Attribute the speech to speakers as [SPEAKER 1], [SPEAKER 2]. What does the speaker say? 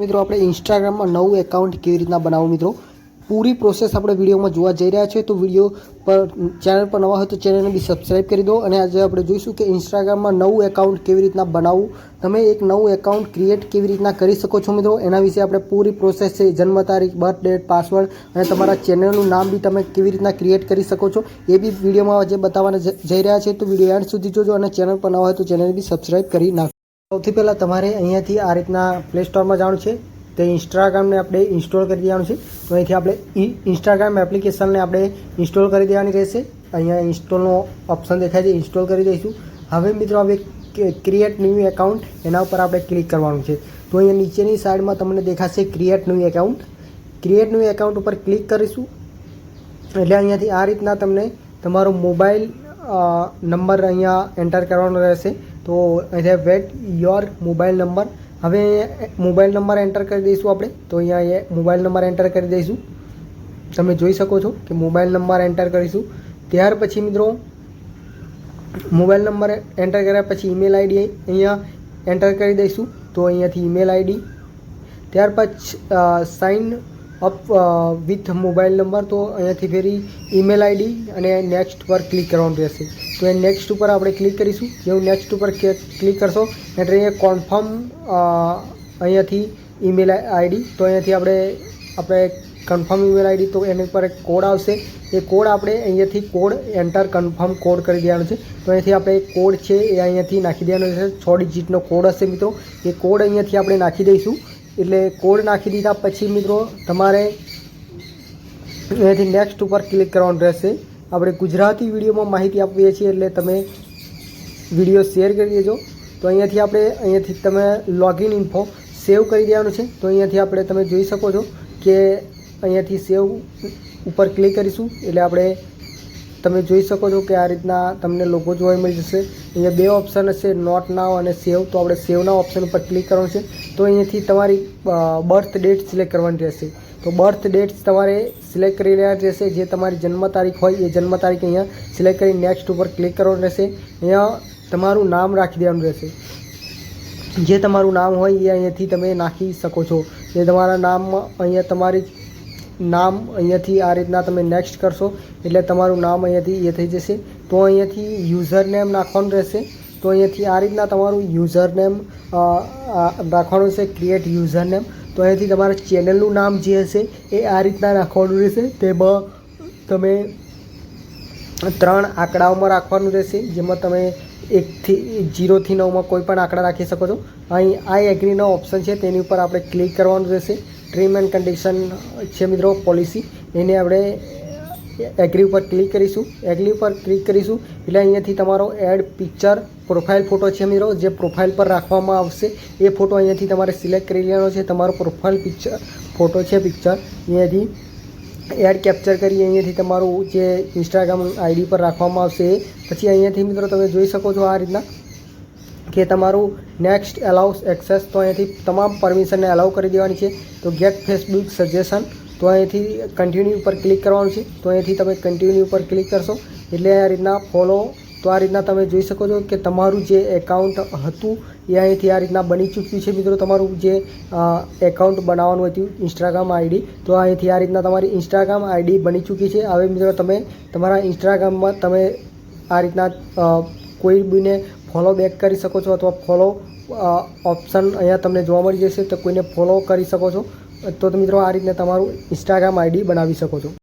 [SPEAKER 1] મિત્રો, આપણે ઇન્સ્ટાગ્રામમાં નવું એકાઉન્ટ કેવી રીતના બનાવવું મિત્રો? પૂરી પ્રોસેસ આપણે વિડીયોમાં જોવા જઈ રહ્યા છીએ, તો વીડિયો પર, ચેનલ પર નવા હોય તો ચેનલને બી સબસ્ક્રાઈબ કરી દો અને આજે આપણે જોઈશું કે ઇન્સ્ટાગ્રામમાં નવું એકાઉન્ટ કેવી રીતના બનાવવું. તમે એક નવું એકાઉન્ટ ક્રિએટ કેવી રીતના કરી શકો છો મિત્રો? એના વિશે આપણે પૂરી પ્રોસેસ છે, જન્મ તારીખ બર્થ ડેટ પાસવર્ડ અને તમારા ચેનલનું નામ બી તમે કેવી રીતના ક્રિએટ કરી શકો છો, એ બી વિડીયોમાં આજે બતાવવાના જઈ રહ્યા છે. તો વીડિયો એન્ડ સુધી જોજો અને ચેનલ પર નવા હોય તો ચેનલ બી સબસ્ક્રાઈબ કરી નાખો સૌથી પહેલાં તમારે અહીંયાથી આ રીતના પ્લે સ્ટોરમાં જવાનું છે. તે ઇન્સ્ટાગ્રામને આપણે ઇન્સ્ટોલ કરી દેવાનું છે. તો અહીંથી આપણે ઇન્સ્ટાગ્રામ એપ્લિકેશનને આપણે ઇન્સ્ટોલ કરી દેવાની રહેશે. અહીંયા ઇન્સ્ટોલનો ઓપ્શન દેખાય છે ઇન્સ્ટોલ કરી દઈશું. હવે મિત્રો હવે ક્રિએટ ન્યૂ એકાઉન્ટ એના ઉપર આપણે ક્લિક કરવાનું છે. તો અહીંયા નીચેની સાઈડમાં તમને દેખાશે create new account create new account ઉપર ક્લિક કરીશું. એટલે અહીંયાથી આ રીતના તમને તમારો મોબાઈલ નંબર અહીંયા એન્ટર કરવાનો રહેશે. તો અહીંયા વેટ યોર મોબાઈલ નંબર હવે મોબાઈલ નંબર એન્ટર કરી દઈશું આપણે. તો અહીંયા એ મોબાઈલ નંબર એન્ટર કરી દઈશું. તમે જોઈ શકો છો કે મોબાઈલ નંબર એન્ટર કરીશું. ત્યાર પછી મિત્રો મોબાઈલ નંબર એન્ટર કર્યા પછી ઈમેલ આઈડી અહીંયા એન્ટર કરી દઈશું. તો અહીંયાથી ઈમેલ આઈડી ત્યાર પછી sign up with mobile number તો અહીંયાથી ફેરી ઈમેલ આઈડી અને નેક્સ્ટ પર ક્લિક કરવાનું રહેશે. તો એ નેક્સ્ટ ઉપર આપણે ક્લિક કરીશું. જેવું નેક્સ્ટ ઉપર ક્લિક કરશો, એટલે એ કોન્ફર્મ અહીંયાથી ઈમેલ આઈડી તો અહીંયાથી આપણે આપણે કન્ફર્મ ઈમેલ આઈડી તો એની ઉપર એક કોડ આવશે. એ કોડ આપણે અહીંયાથી કોડ એન્ટર કન્ફર્મ કોડ કરી દેવાનો છે. તો અહીંયાથી આપણે કોડ છે એ અહીંયાથી નાખી દેવાનો છે. છ ડિજિટનો કોડ હશે મિત્રો. એ કોડ અહીંયાથી આપણે નાખી દઈશું. એટલે કોડ નાખી દીધા પછી મિત્રો તમારે અહીંયાથી નેક્સ્ટ ઉપર ક્લિક કરવાનું રહેશે. આપણે ગુજરાતી વિડીયોમાં માહિતી આપીએ છીએ એટલે તમે વીડિયો શેર કરી દેજો. તો અહીંયાથી આપણે, અહીંયાથી તમે લોગિન ઇન્ફો સેવ કરી દેવાનું છે. તો અહીંયાથી આપણે તમે જોઈ શકો છો કે અહીંયાથી સેવ ઉપર ક્લિક કરીશું. એટલે આપણે તમે જોઈ શકો છો કે આ રીતના તમને લોગો જોવા મળી જશે. અહીંયા બે ઓપ્શન હશે નોટ નાવ અને સેવ તો આપણે સેવના ઓપ્શન ઉપર ક્લિક કરવાનું છે. તો અહીંયાથી તમારી બર્થ ડેટ સિલેક્ટ કરવાની રહેશે. તો બર્થ ડેટ્સ તમારે સિલેક્ટ કરી લેવાની રહેશે. જે તમારી જન્મ તારીખ હોય એ જન્મ તારીખ અહીંયા સિલેક્ટ કરી નેક્સ્ટ ઉપર ક્લિક કરવાનું રહેશે. અહીંયા તમારું નામ રાખી દેવાનું રહેશે. જે તમારું નામ હોય એ અહીંયાથી તમે નાખી શકો છો. જે તમારા નામ અહીંયા તમારી નામ અહીંયાથી આ રીતના તમે નેક્સ્ટ કરશો. એટલે તમારું નામ અહીંયાથી એ થઈ જશે. તો અહીંયાથી યુઝર નેમ નાખવાનું રહેશે. તો અહીંયાથી આ રીતના તમારું યુઝર નેમ રાખવાનું છે. ક્રિએટ યુઝર નેમ તો અહીંયાથી તમારા ચેનલનું નામ જે હશે એ આ રીતના રાખવાનું રહેશે. તેમાં તમે ત્રણ આંકડાઓમાં રાખવાનું રહેશે, જેમાં તમે એકથી, જીરોથી નવમાં કોઈ પણ આંકડા રાખી શકો છો. અહીં આ એગ્રીનો ઓપ્શન છે, તેની ઉપર આપણે ક્લિક કરવાનું રહેશે. ટ્રીમ એન્ડ કન્ડિશન છે મિત્રો પોલિસી એને આપણે એગ્રી ઉપર ક્લિક કરીશું. એગ્રી ઉપર ક્લિક કરીશું. એટલે અહીંયાથી તમારો એડ પિક્ચર પ્રોફાઇલ ફોટો છે મિત્રો, જે પ્રોફાઇલ પર રાખવામાં આવશે. એ ફોટો અહીંયાથી તમારે સિલેક્ટ કરી લેવાનો છે. તમારો પ્રોફાઇલ પિક્ચર ફોટો છે પિક્ચર અહીંયાથી એડ કેપ્ચર કરી અહીંયાથી તમારું જે ઇન્સ્ટાગ્રામ આઈડી પર રાખવામાં આવશે એ. પછી અહીંયાથી મિત્રો તમે જોઈ શકો છો આ રીતના કે તમારું નેક્સ્ટ એલાઉ એક્સેસ તો અહીંયાથી તમામ પરમિશનને એલાઉ કરી દેવાની છે. તો ગેટ ફેસબુક સજેશન તો અહીંથી કન્ટિન્યુ ઉપર ક્લિક કરવાનું છે. તો અહીંથી તમે કન્ટિન્યુ ઉપર ક્લિક કરશો. એટલે આ રીતના ફોલો તો આ રીતના તમે જોઈ શકો છો કે તમારું જે એકાઉન્ટ હતું એ અહીંથી આ રીતના બની ચૂક્યું છે. મિત્રો, તમારું જે એકાઉન્ટ બનાવવાનું હતું ઇન્સ્ટાગ્રામ આઈડી તો અહીંથી આ રીતના તમારી ઇન્સ્ટાગ્રામ આઈડી બની ચૂકી છે. હવે મિત્રો, તમે તમારા ઇન્સ્ટાગ્રામમાં તમે આ રીતના કોઈ બીને ફોલો બેક કરી શકો છો અથવા ફોલો ઓપ્શન અહીંયા તમને જોવા મળી જશે. તો કોઈને ફોલો કરી શકો છો. તો મિત્રો આ રીતના તમારું ઇન્સ્ટાગ્રામ આઈડી બનાવી શકો છો.